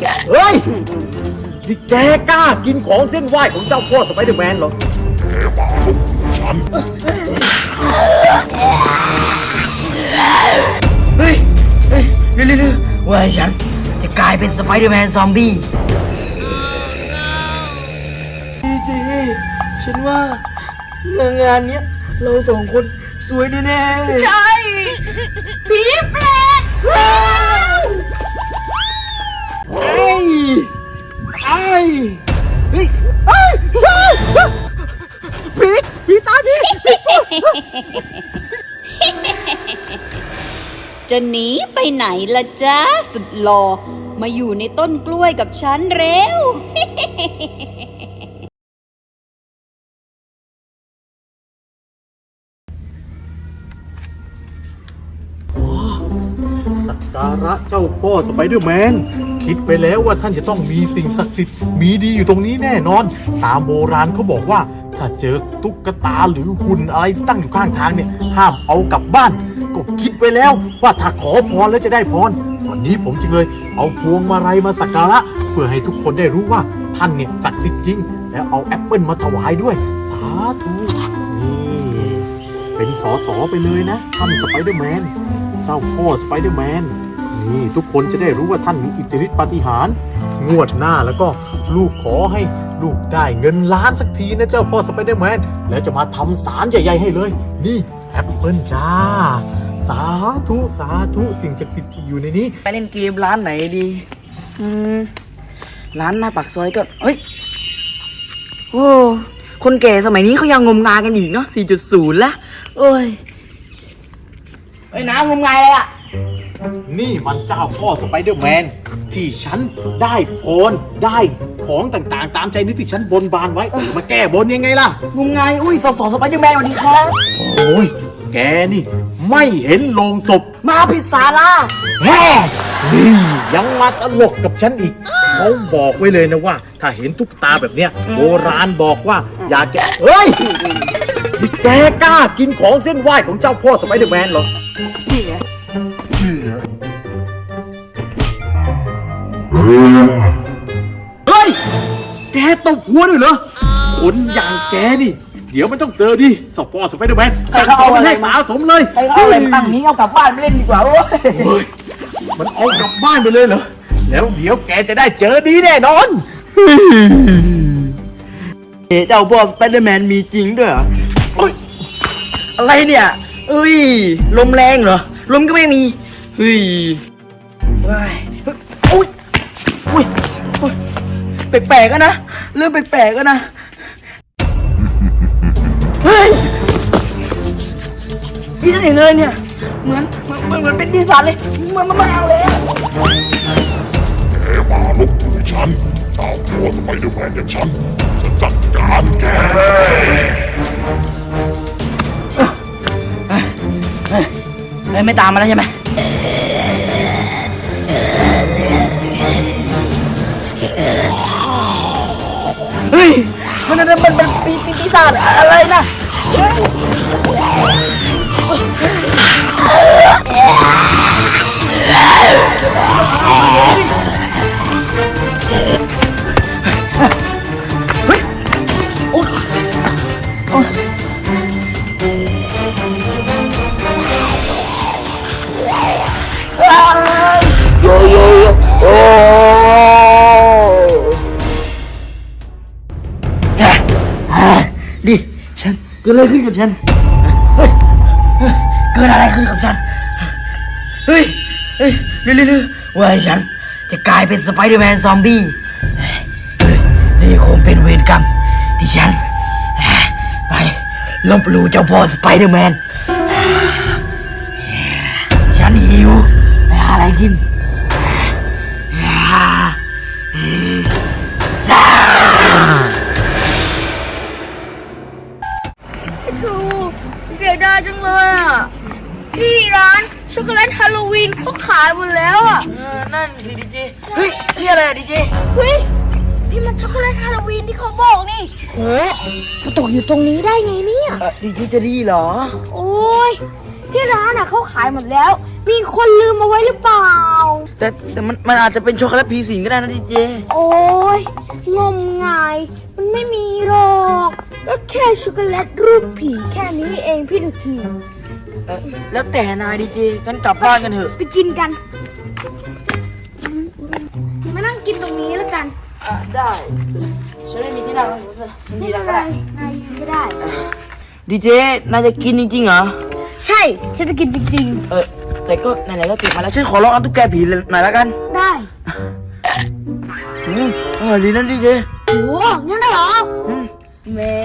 แกเฮ้ยนี่แกกล้ากินของเส้นไหว้ของเจ้าพ่อสไปเดอร์แมนเหรอเฮ้ยเฮ้ยเร็วเร็วๆว่าฉันจะกลายเป็นสไปเดอร์แมนซอมบี้ดีจีฉันว่างานเนี้ยเราสองคนสวยแน่ๆใช่ผีเปรต ไอ้ไอ้เฮ้ยผีผีตาผีจะหนีไปไหนละจ๊ะสุดหล่อมาอยู่ในต้นกล้วยกับฉันเร็ว สักการะเจ้าพ่อสไปเดอร์แมน คิดไปแล้วว่าท่านจะต้องมีสิ่งศักดิ์สิทธิ์มีดีอยู่ตรงนี้แน่นอน ตามโบราณเขาบอกว่า ถ้าเจอตุ๊กตาหรือหุ่นอะไรที่ตั้งอยู่ข้างทางเนี่ย ห้ามเอากลับบ้าน ก็คิดไปแล้วว่าถ้าขอพรแล้วจะได้พร วันนี้ผมจึงเลย เอาพวงมาลัยมาสักการะ เพื่อให้ทุกคนได้รู้ว่าท่านเนี่ยศักดิ์สิทธิ์จริง แล้วเอาแอปเปิลมาถวายด้วย สาธุนี่เป็นสอสอไปเลยนะท่านสไปเดอร์แมนเจ้าพ่อสไปเดอร์แมน นี่ทุกคนจะได้รู้ว่าท่านมีอิทธิฤทธิปาฏิหาริย์งวดหน้าแล้วก็ลูกขอให้ลูกได้เงินล้านสักทีนะเจ้าพ่อสไปเดอร์แมนแล้วจะมาทำสารใหญ่ๆให้เลย นี่แอปเปิลจ้า สาธุสาธุสิ่งศักดิ์สิทธิ์ที่อยู่ในนี้ ไปเล่นเกมร้านไหนดีอืมร้านหน้าปากซอยก็เฮ้ยโอ้คนแก่สมัยนี้เขายังงมงายกันอีกเนาะ4.0ละโอ้ยเฮ้ยน้ำงมงายเลยอะ นี่มันเจ้าพ่อสไปเดอร์แมน ที่ฉันได้พรได้ของต่างๆ ตามใจนึกที่ฉันบนบานไว้ มาแก้บนยังไงล่ะงมงายอุ้ยสอสอสไปเดอร์แมนสวัสดีครับโอ้ย แกนี่ ไม่เห็นโลงศพมาผิดศาลาแฮ่นี่ยังมาตลกกับฉันอีก เขาบอกไว้เลยนะว่า ถ้าเห็นตุ๊กตาแบบเนี้ยโบราณบอกว่า อย่าแกะเฮ้ยนี่แกกล้ากินของเส้นไหว้ของเจ้าพ่อสไปเดอร์แมนเหรอนี่ไง เฮ้ย แกตบหัวด้วยเหรอคนอย่างแกนี่ เดี๋ยวมันต้องเจอดิสปอร์ตสไปเดอร์แมนสั่งสอนมันให้สาสมเลยไอ้เอาอะไรตั้งนี้เอากลับบ้านไม่เล่นดีกว่าโอ้ยเฮ้ยมันเอากลับบ้านไปเลยเหรอ แล้วเดี๋ยวแกจะได้เจอดีแน่นอนเอ๊ะเจ้าพ่อสไปเดอร์แมนมีจริงด้วยเหรออุ้ยอะไรเนี่ยเอ้ย ลมแรงเหรอ ลมก็ไม่มี เฮ้ยเฮ้ยอุ้ยอุ้ยอุ้ยแปลกๆกันนะ เรื่องแปลกๆกันนะ เฮ้ยพี่จะเห็นเลยเนี่ย เหมือนเหมือนเหมือนเป็นปีศาจเลยเหมือนมันมาเอาเลยอะแกมาลบหลู่ฉันเจ้าพ่อสไปเดอร์แมนอย่างฉันจะจัดการแก เฮ้ยไม่ตามมาแล้วใช่ไหมเฮ้ยมันมันมันมันปีปีปีศาจอะไรนะ อะไรขึ้นกับฉันเฮ้ยเฮ้ย เกิดอะไรขึ้นกับฉัน เฮ้ย เฮ้ยเร็วๆๆว่าฉัน จะกลายเป็นสไปเดอร์แมนซอมบี้นี่คงเป็นเวรกรรมที่ฉัน ไปลบหลู่เจ้าพ่อสไปเดอร์แมน ฉันหิวไปหาอะไรกิน จังเลยอะที่ร้านช็อกโกแลตฮาโลวีนเขาขายหมดแล้วอะเออนั่นสิดีเจเฮ้ยนี่อะไรอะดีเจเฮ้ยนี่มันช็อกโกแลตฮาโลวีนที่เขาบอกนี่โหมาตกอยู่ตรงนี้ได้ไงเนี่ย เออดีเจจะดีเหรอ โอ้ยที่ร้านอะเขาขายหมดแล้ว มีคนลืมเอาไว้หรือเปล่า แต่แต่มันมันอาจจะเป็นช็อกโกแลตผีสิงก็ได้นะดีเจ โอ้ยงมงาย มันไม่มีหรอก ก็แค่ช็อกโกแลตรูปผีแค่นี้เองพี่ดูทีเอ่อแล้วแต่นายดีเจกันกลับบ้านกันเถอะ ไปกินกันมานั่งกินตรงนี้แล้วกันอะได้ฉันไม่มีที่นั่งแล้วฉันไม่ที่เป็นั่งนก็ไรได้นายยืนก็ได้ ดีเจนายจะกินจริงๆเหรอ ใช่ฉันจะกินจริงเออแต่ก็ไหนๆก็เก็บมาแล้วฉันขอลองเอาตุ๊กแกผีหน่อยละกันๆ ได้อืมอร่อยดีนะดีเจโอ้งั้นเหรออืม แหม่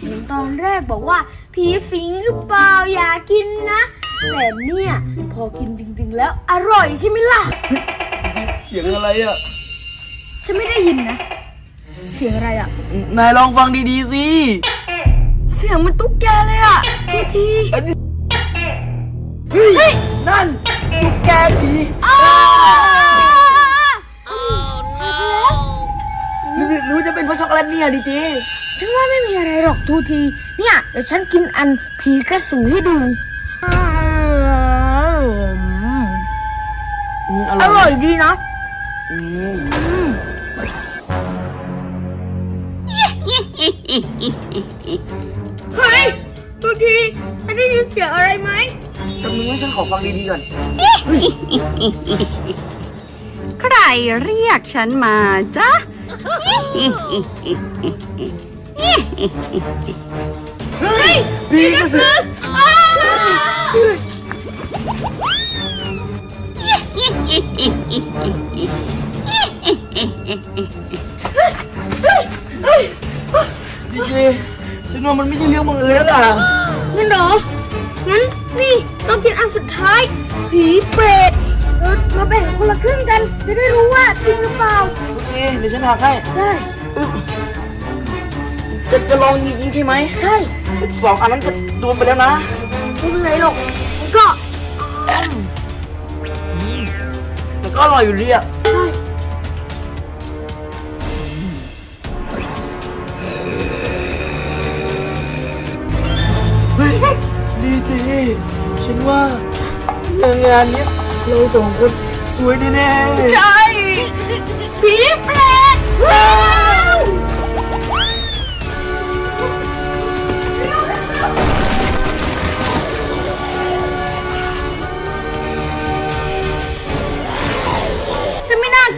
เห็นตอนแรกบอกว่าผีสิงหรือเปล่าอย่ากินนะแต่เนี่ยพอกินจริงๆแล้วอร่อยใช่ไหมล่ะ เสียงอะไรอะ ฉันไม่ได้ยินนะ เสียงอะไรอะนายลองฟังดีๆสิ เสียงมันตุ๊กแกเลยอะทีทีเฮ้ย นั่น ตุ๊กแกผีอ้าหรือหรือจะเป็นเพราะช็อกโกแลตเนี่ยดีเจ ฉันว่าไม่มีอะไรหรอกทูที เนี่ย เดี๋ยวฉันกินอันผีกระสือให้ดูอืมออร่ร่ออยยดีนะอืมเฮ้ยทูทีฉันได้ยินเสียงอะไรไหมจำนึงว่าฉันขอฟังดีๆก่อนใครเรียกฉันมาจ๊ะ เฮ้ยผีกระสือดีเจฉันว่ามันไม่ใช่เรื่องบังเอิญแล้วล่ะงั้นเหรอ งั้นนี่เรากินอันสุดท้าย ผีเปรตเรามาแบ่งคนละครึ่งกัน จะได้รู้ว่าจริงหรือเปล่า โอเคเดี๋ยวฉันหักให้ ได้ จะจะลองจริงๆใช่ไหมใช่สองอันนั้นจะโดนไปแล้วนะไม่เป็นไรหรอกมันก็แต่ก็อร่อยอยู่ดีอะใช่เฮ้ยดีเจฉันว่าเรื่องงานเนี้ยเราสองคนสวยแน่ๆ ใช่ผีเปรต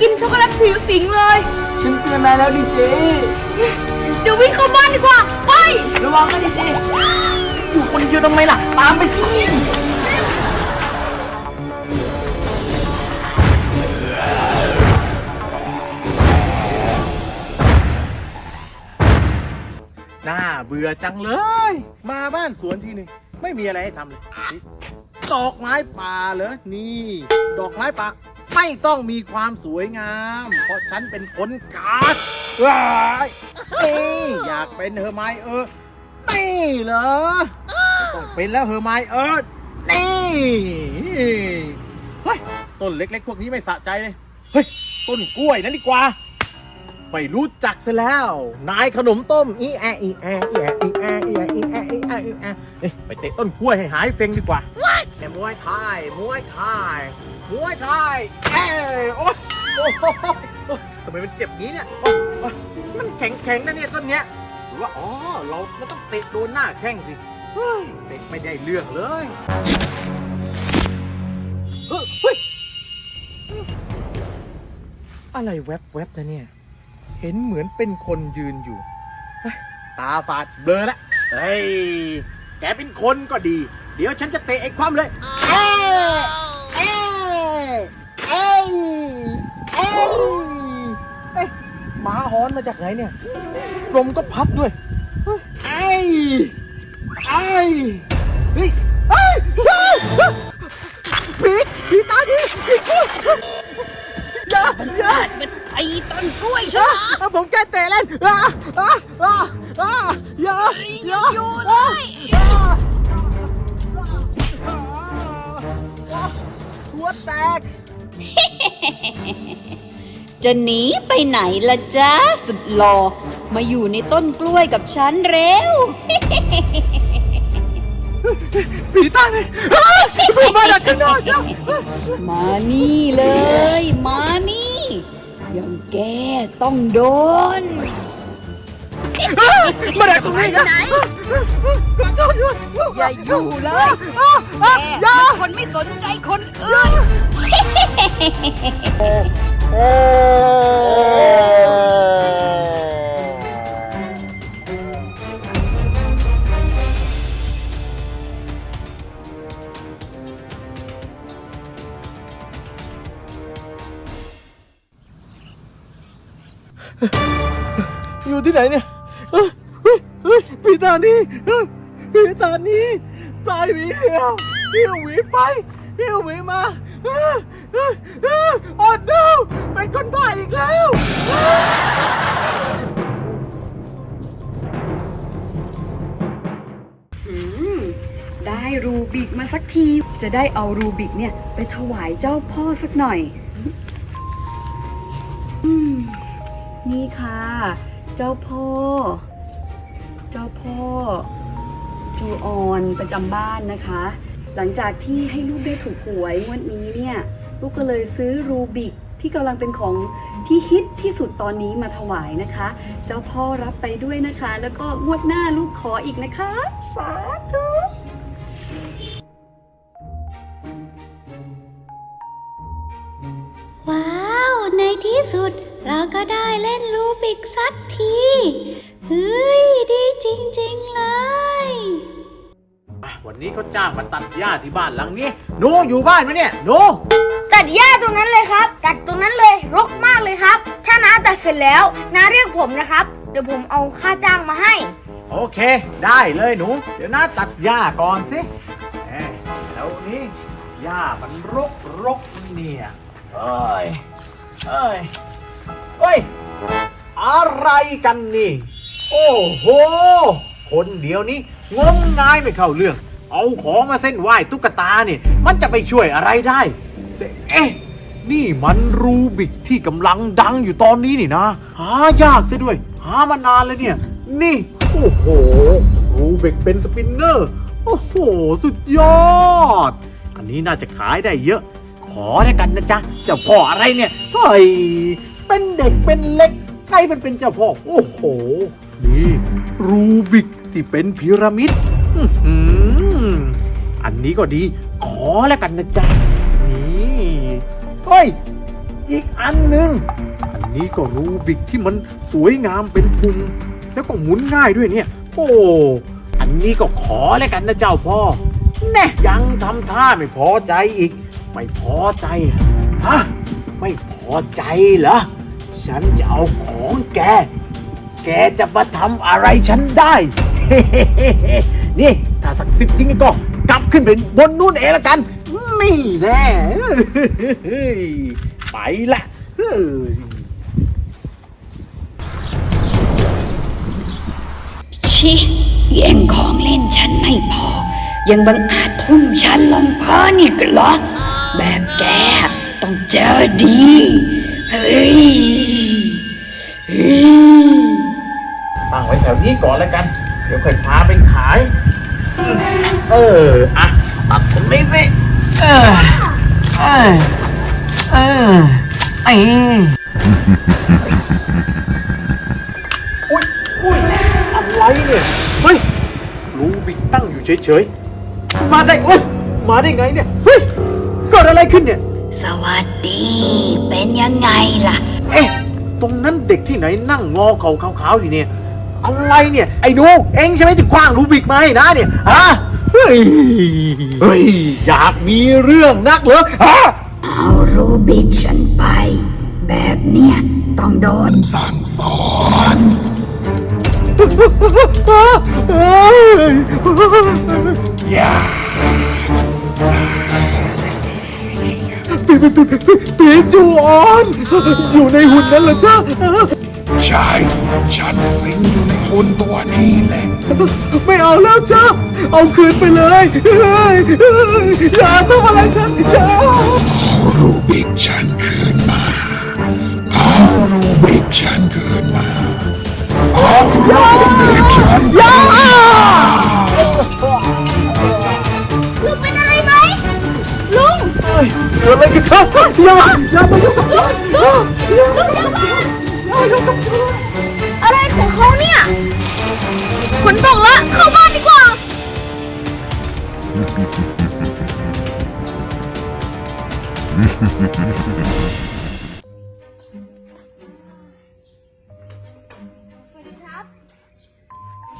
กินช็อกโกแลตผิวสิงเลย ฉันเตือนนายแล้วดีเจ เดี๋ยววิ่งเข้าบ้านดีกว่า ไประวังนะดีเจ อยู่คนเดียวทำไมล่ะ ตามไปสิน่าเบื่อจังเลย มาบ้านสวนทีนึงไม่มีอะไรให้ทำเลยนี่ดอกไม้ป่าเหรอ นี่ ดอกไม้ป่า ไม่ต้องมีความสวยงาม เพราะฉันเป็นคนกาดว้ายนี่อยากเป็นเฮอร์ไมเออนี่เหรอไม่ต้องเป็นแล้วเฮอร์ไมเออนี่เฮ้ยต้นเล็กๆ พวกนี้ไม่สะใจเลยเฮ้ยต้นกล้วยนั่นดีกว่าไม่รู้จักซะแล้ว นายขนมต้มอีแออีแออีแออีแออีแออีแออีแออีแอเอ้ยไปเตะต้นกล้วยให้หายเซ็งดีกว่าแม่มวยไทยมวยไทย มวยไทยเอ้โอ๊ยโอ้โหโอ๊ยทำไมมันเจ็บงี้เนี่ยโอ๊ยโอ๊ยมันแข็งแข็งนะเนี่ยต้นเนี้ยหรือว่าอ๋อเราเราต้องเตะโดนหน้าแข้งสิเฮ้ยเตะไม่ได้เรื่องเลยเฮ้ยเฮ้ยอะไรแวบๆนะเนี่ย เห็นเหมือนเป็นคนยืนอยู่เฮ้ยตาฝาดเบลอละเฮ้ยแกเป็นคนก็ดี เดี๋ยวฉันจะเตะไอ้ความเลยเอ้ย มาหอนมาจากไหนเนี่ยลมก็พัดด้วยเอ้ยเอ้ยเฮ้ยเอ้ยเอ้ยผีผีตาดีผีอย่าอย่ามันไอ้ต้นกล้วยฉันอะผมแกเตะเล่นอะอะอะอะอย่าอย่าอยู่เลยหัวแตก จะหนีไปไหนละจ๊ะสุดหล่อมาอยู่ในต้นกล้วยกับฉันเร็วผีตาเนี่ยผมมาจากข้างนอกจ้ะมานี่เลย มานี่อย่างแกต้องโดน มาจากตรงนี้จ้ะอย่าอยู่เลยแกเป็นคนไม่สนใจคนอื่น อยู่ที่ไหนเนี่ยเฮ้ยเฮ้ยเฮ้ยผีตานี่เฮ้ยผีตานี่ปลายหวีเหี่ยวเหี่ยวหวีไปเหี่ยวหวีมาเฮ้ย โอ้ no เป็นคนบ้าอีกแล้วได้รูบิกมาสักที จะได้เอารูบิกเนี่ย ไปถวายเจ้าพ่อสักหน่อย อืม นี่ค่ะ เจ้าพ่อ เจ้าพ่อ จูออนประจำบ้านนะคะ หลังจากที่ให้ลูกได้ถูกหวยงวันนี้เนี่ย ลูกก็เลยซื้อรูบิกที่กำลังเป็นของที่ฮิตที่สุดตอนนี้มาถวายนะคะ เจ้าพ่อรับไปด้วยนะคะ แล้วก็งวดหน้าลูกขออีกนะคะ สาธุว้าว ในที่สุดเราก็ได้เล่นลูบิกสักทีเฮ้ย ดีจริง ๆ เลยวันนี้เขาจ้างมาตัดหญ้าที่บ้านหลังนี้หนูอยู่บ้านไหมเนี่ยหนู ตัดหญ้าตรงนั้นเลยครับ ตัดตรงนั้นเลยรกมากเลยครับ ถ้าน้าตัดเสร็จแล้วน้าเรียกผมนะครับ เดี๋ยวผมเอาค่าจ้างมาให้ โอเค ได้เลยหนู เดี๋ยวน้าตัดหญ้าก่อนสิแหมแล้วนี้หญ้ามันรกรกเนี่ยเอ้ยเอ้ยเฮ้ย อะไรกันนี่ โอ้โห คนเดียวนี้งมงายไม่เข้าเรื่อง เอาของมาเส้นไหว้ตุ๊กตาเนี่ยมันจะไปช่วยอะไรได้ แต่เอ๊ะ นี่มันรูบิกที่กำลังดังอยู่ตอนนี้นี่นะ หายากซะด้วย หามานานเลยเนี่ย นี่ โอ้โห รูบิกเป็นสปินเนอร์ โอ้โห สุดยอด อันนี้น่าจะขายได้เยอะ ขอแล้วกันนะจ๊ะ เจ้าพ่ออะไรเนี่ยเฮ้ยเป็นเด็กเป็นเล็กใครเป็นเป็นเจ้าพ่อ โอ้โห นี่รูบิกที่เป็นพีระมิด อื้อหืออันนี้ก็ดี ขอแล้วกันนะจ๊ะ เฮ้ย อีกอันหนึ่งอันนี้ก็รูบิกที่มันสวยงามเป็นพุงแล้วก็หมุนง่ายด้วยเนี่ย โอ้ อันนี้ก็ขอแล้วกันนะเจ้าพ่อ แน่ยังทำท่าไม่พอใจอีก ไม่พอใจฮะไม่พอใจเหรอ ฉันจะเอาของแก แกจะมาทำอะไรฉันได้ นี่ถ้าศักดิ์สิทธิ์จริงก็กลับขึ้นไปบนนู่นเองละกัน นี่แน่ไปละเฮ้ยชิแย่งของเล่นฉันไม่พอ ยังบังอาจทุ่มฉันลงพื้นอีกเหรอ แบบแกต้องเจอดีเฮ้ยเฮ้ยตั้งไว้แถวนี้ก่อนแล้วกัน เดี๋ยวค่อยพาไปขาย เออ อะ ตัดตรงนี้สิ เออ เออ เออไอ้อุ้ยอุ้ยอะไรเนี่ย เฮ้ย รูบิกตั้งอยู่เฉยๆ มาได้โอ้ย มาได้ไงเนี่ย เฮ้ย เกิดอะไรขึ้นเนี่ย สวัสดี เป็นยังไงล่ะ เอ๊ะ ตรงนั้นเด็กที่ไหนนั่งงอเข่าขาวๆอยู่เนี่ย อะไรเนี่ย ไอ้หนูเอ็งใช่ไหมที่คว้างรูบิกมาให้นะเนี่ย ฮะ ฮ้ยเฮ้ยอยากมีเรื่องนักเหรอฮะเอารูบิกฉันไป แบบเนี้ยต้องโดนสั่งสอนเฮ้ยอย่าปีจูออน อยู่ในหุ่นนั้นเหรอจ๊ะใช่ ฉันสิงอยู่ใน คุณตัวนี้แหละไม่เอาแล้วจ้าเอาคืนไปเลยอย่าทำอะไรฉันอย่าเอารูบิกฉันคืนมาเอารูบิกฉันคืนมาเอารูบิกฉันอย่าลุงเป็นอะไรไหมลุงเกิดอะไรกันครับอย่าอย่ามายุ่งกับลุงลุงลุงอย่ามาอย่ายุ่งกับลุง ตกแล้วเข้าบ้านดีกว่า สวัสดีครับ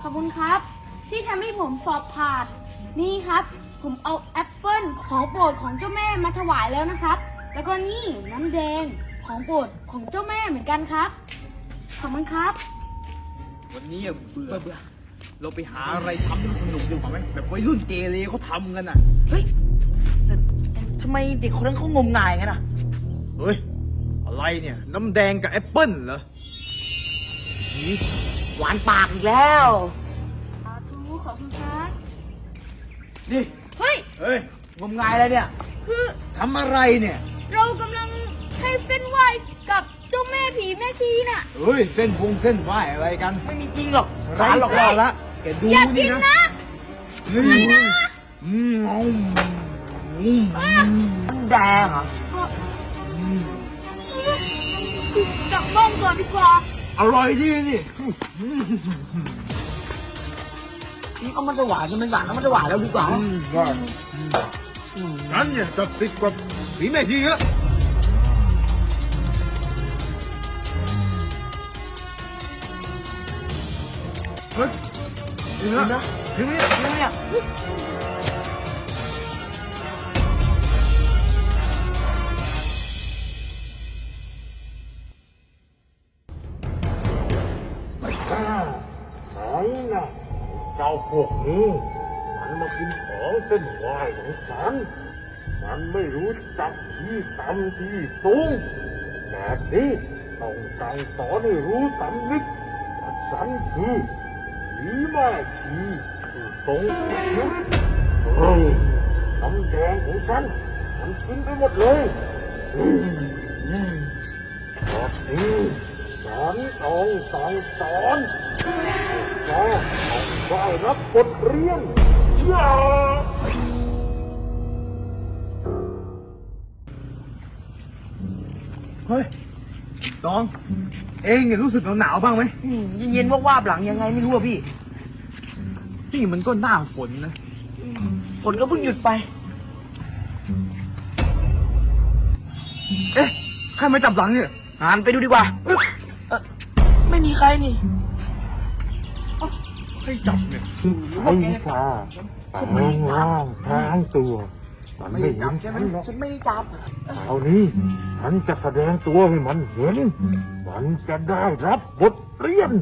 ขอบคุณครับ ที่ทำให้ผมสอบผ่าน นี่ครับ ผมเอาแอปเปิลของโปรดของเจ้าแม่มาถวายแล้วนะครับ แล้วก็นี่น้ำแดงของโปรดของเจ้าแม่เหมือนกันครับ ขอบคุณครับ วันนี้อะเบื่อ เบื่อเราไปหาอะไรทำที่มันสนุกดีกว่าไหมแบบวัยรุ่นเกเรเขาทำกันอะ เฮ้ยแต่ทำไมเด็กคนนั้นเขางมงายกันอะ เฮ้ย อะไรเนี่ย น้ำแดงกับแอปเปิ้ลเหรอนี่หวานปากอีกแล้ว สาธุขอบคุณครับ นี่ เฮ้ย เฮ้ย งมงายอะไรเนี่ยคือทำอะไรเนี่ย เรากำลังให้เส้นไหว้กับเจ้าแม่ผีแม่ชีน่ะ เฮ้ย เส้นพงเส้นไหวอะไรกัน ไม่มีจริงหรอกสารหลอกหลอนละ แกดูอย่ากินี่นนะนะไม่นะอืมอืมอืมน้ำแดงเหรอกลับบ้านก่อนดีกว่าอร่อยดีนี่นี่เอามันจะหวานจะไม่หวานแล้วมันจะหวานแล้วดีกว่าฉันเนี่ยจะติดกว่าผีแม่ชีเยอะเฮ้ย จริงนะจริงไงนี่ไหนนะเจ้าพวกนี้มันมากินของเส้นไหวของฉัน มันไม่รู้จักที่ต่ำที่สูงแบบนี้ต้องสั่งสอนให้รู้สำนึกว่าฉันคือ ผีแม่ชีที่ทรงชีวิตเฮ้ยน้ำแดงของฉันมันกินไปหมดเลยอืมอืมแบบนี้ฉันต้องสั่งสอนแกต้องได้รับบทเรียนอย่าเฮ้ย ตอง เองเนี่ยรู้สึกหนาวๆบ้างไหมเย็นๆว่าบๆหลังยังไงไม่รู้อะพี่ นี่มันก็หน้าฝนนะฝนก็เพิ่งหยุดไป เอ๊ะใครมาจับหลังเนี่ยหานไปดูดีกว่าเอ้ยเอ่อไม่มีใครนี่เอ้าใครจับเนี่ยใช้วิชาแปลงร่างพรางตัวมัน ไม่ไม่ได้เห็จับนใช่ไหมฉันหรอกฉันไม่ได้จับคราวนี้ฉันจะแสดงตัวให้มันเห็น มันจะได้รับบทเรียน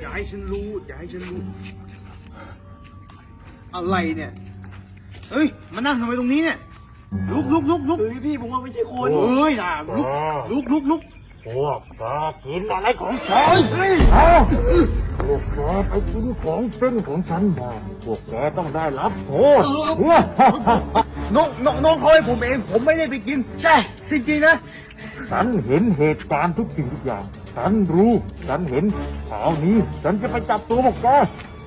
อย่าให้ฉันรู้ อย่าให้ฉันรู้ อะไรเนี่ย เฮ้ย มานั่งทำไมตรงนี้เนี่ย ลุกลุกลุกลุกเฮ้ยพี่ผมว่าไม่ใช่คนเฮ้ยนะลุกลุกลุกลุกพวกแกกินอะไรของฉันเฮ้ยฮะพ วกแกไปกินของเส้นของฉันมาพวกแกต้องได้รับโทษน้องน้องน้องเขาให้ผมเอง ผมไม่ได้ไปกิน ใช่ จริงๆนะ ฉันเห็นเหตุการณ์ทุกสิ่งทุกอย่าง ฉันรู้ ฉันเห็นคราวนี้ ฉันจะไปจับตัวพวกแก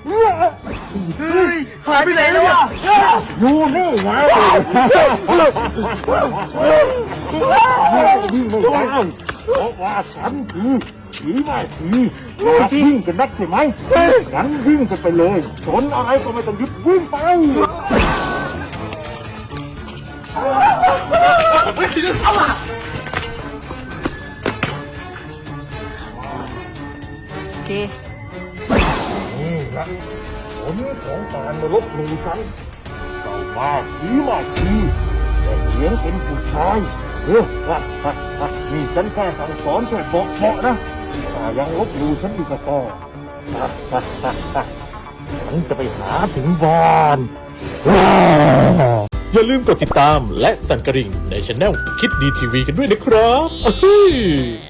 เฮ้ยหายไปไหนแล้วอะอยู่นี่ไงวิ่งไม่ได้เพราะว่าฉันคือ ผีแม่ผีอยากวิ่งกันนักใช่ไหมงั้นวิ่งกันไปเลยชนอะไรก็ไม่ต้องหยุดวิ่งไปโอเคนี่แหละผลของการมาลบหลู่ฉันเจ้าบ้าผีมาผีแต่เลี้ยงเป็นผู้ชายเออฮะฮะฮะนี่ฉันแค่สั่งสอนแค่บอกเหมาะนะ ถ้ายังลบหลู่ฉันอีกก็ต่อฉันจะไปหาถึงบ้านอย่าลืมกดติดตามและสั่นกระดิ่งในช anel คิดดีทีวีกันด้วยนะครับ